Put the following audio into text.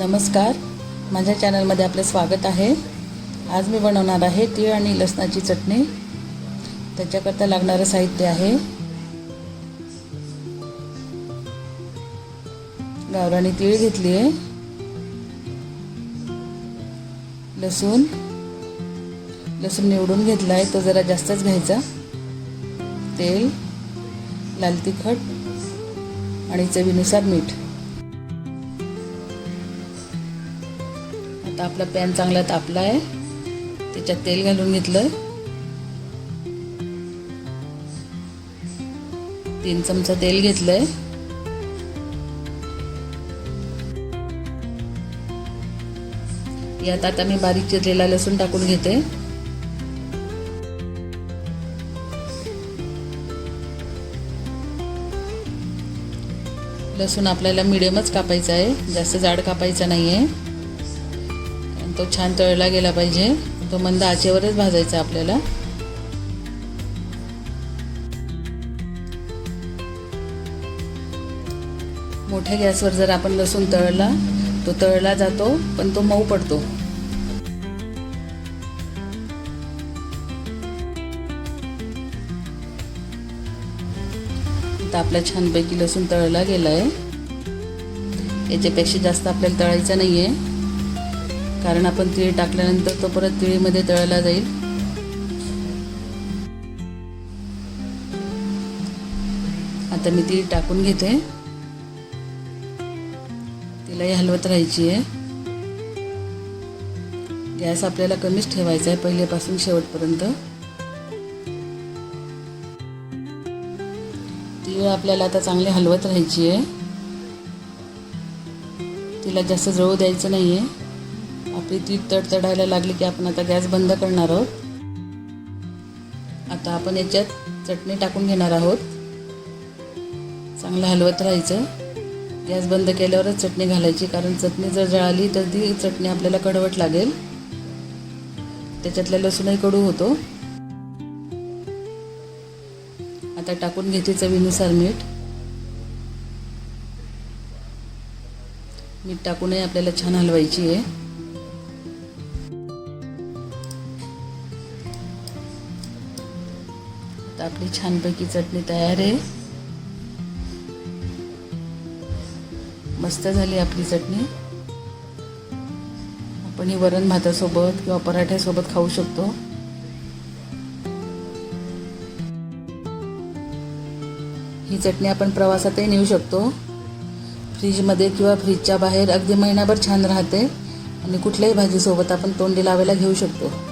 नमस्कार. माझ्या चॅनलमध्ये आपलं स्वागत आहे. आज मी बनवणार आहे तीळ आणि लसणाची चटणी. त्याच्याकरता लागणारं साहित्य आहे. गावराणी तीळ घेतली आहे. लसूण. लसूण निवडून घेतला आहे तो जरा जास्तच घ्यायचा. तेल लाल तिखट आणि चवीनुसार मीठ. आता आपला पॅन चांगला तापला आहे. त्याच्यात तेल घालून घेतलं तीन चमचा तेल घेतलंय. यात आता मी बारीक चिरलेला लसूण टाकून घेते. लसूण आपल्याला मिडियमच कापायचं आहे. जास्त जाड कापायचं नाही आहे तो छान तळला गेला पाहिजे. तो मंद आचेवरच भाजायचा आपल्याला. मोठ्या गॅसवर जर आपण लसूण तळला तो तळला जातो पण तो मऊ पडतो. आता आपला छानपैकी लसूण तळला गेला आहे याच्यापेक्षा जास्त आपल्याला तळायचं नाही आहे कारण आपण तिळ टाकल्यानंतर तो परत तिळीमध्ये तळला जाईल. आता मी ती टाकून घेते. तिलाही हलवत राहायची आहे. गॅस आपल्याला कमीच ठेवायचा आहे पहिल्यापासून शेवटपर्यंत. तीळ आपल्याला आता चांगली हलवत राहायची आहे. तिला जास्त जळू द्यायचं नाही आहे आपली ती तडतडायला लागली की आपण आता गॅस बंद करणार आहोत. आता आपण याच्यात चटणी टाकून घेणार आहोत. चांगलं हलवत राहायचं. गॅस बंद केल्यावरच चटणी घालायची कारण चटणी जर जळाली तर ती चटणी आपल्याला कडवट लागेल. त्याच्यातला लसूणही कडू होतो. आता टाकून घेते चवीनुसार मीठ. मीठ टाकूनही आपल्याला छान हलवायची आहे. आता आपली छानपैकी चटणी तयार आहे. मस्त झाली आपली चटणी. आपण ही वरण भातासोबत किंवा पराठ्यासोबत खाऊ शकतो. ही चटणी आपण प्रवासातही नेऊ शकतो. फ्रीजमध्ये किंवा फ्रीजच्या बाहेर अगदी महिनाभर छान राहते आणि कुठल्याही भाजीसोबत आपण तोंडी लावायला घेऊ शकतो.